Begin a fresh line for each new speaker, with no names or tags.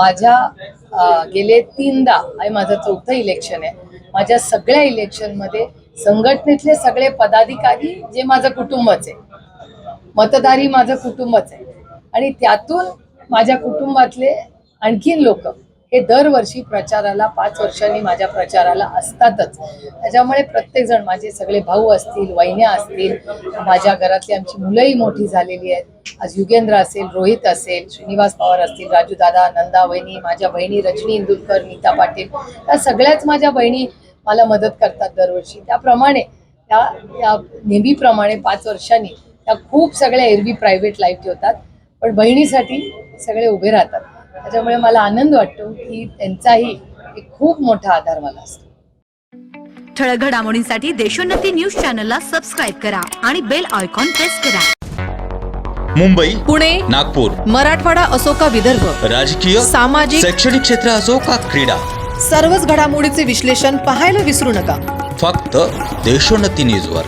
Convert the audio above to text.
माझ्या गेले तीनदा आणि माझं चौथं इलेक्शन आहे. माझ्या सगळ्या इलेक्शनमध्ये संघटनेतले सगळे पदाधिकारी जे माझं कुटुंबच आहे. मतदारी माझं कुटुंबच आहे. आणि त्यातून माझ्या कुटुंबातले आणखीन लोक हे दरवर्षी प्रचाराला पाच वर्षांनी माझ्या प्रचाराला असतातच. त्याच्यामुळे प्रत्येकजण माझे सगळे भाऊ असतील वहिन्या असतील माझ्या घरातली आमची मुलंही मोठी झालेली आहेत. आज युगेंद्र असेल रोहित असेल श्रीनिवास पवार असतील राजू दादा नंदा वहिनी माझ्या बहिणी रजनी इंदुलकर नीता पाटील या सगळ्याच माझ्या बहिणी मला मदत करतात दरवर्षी. त्याप्रमाणे त्या त्या नेहमीप्रमाणे पाच वर्षांनी त्या खूप सगळ्या एरवी प्रायव्हेट लाईफ ठेवतात पण बहिणीसाठी सगळे उभे राहतात. त्याच्यामुळे मला आनंद वाटतो की त्यांचाही एक खूप मोठा आधार मला असतो.
ठळक घडामोडींसाठी देशोन्नती न्यूज चॅनलला सबस्क्राईब करा आणि बेल आयकॉन प्रेस करा.
मुंबई
पुणे
नागपूर
मराठवाडा असो का विदर्भ
राजकीय
सामाजिक
शैक्षणिक क्षेत्र असो का क्रीडा
सर्वच घडामोडीचे विश्लेषण पाहायला विसरू नका.
फक्त देशोन्नती न्यूजवर.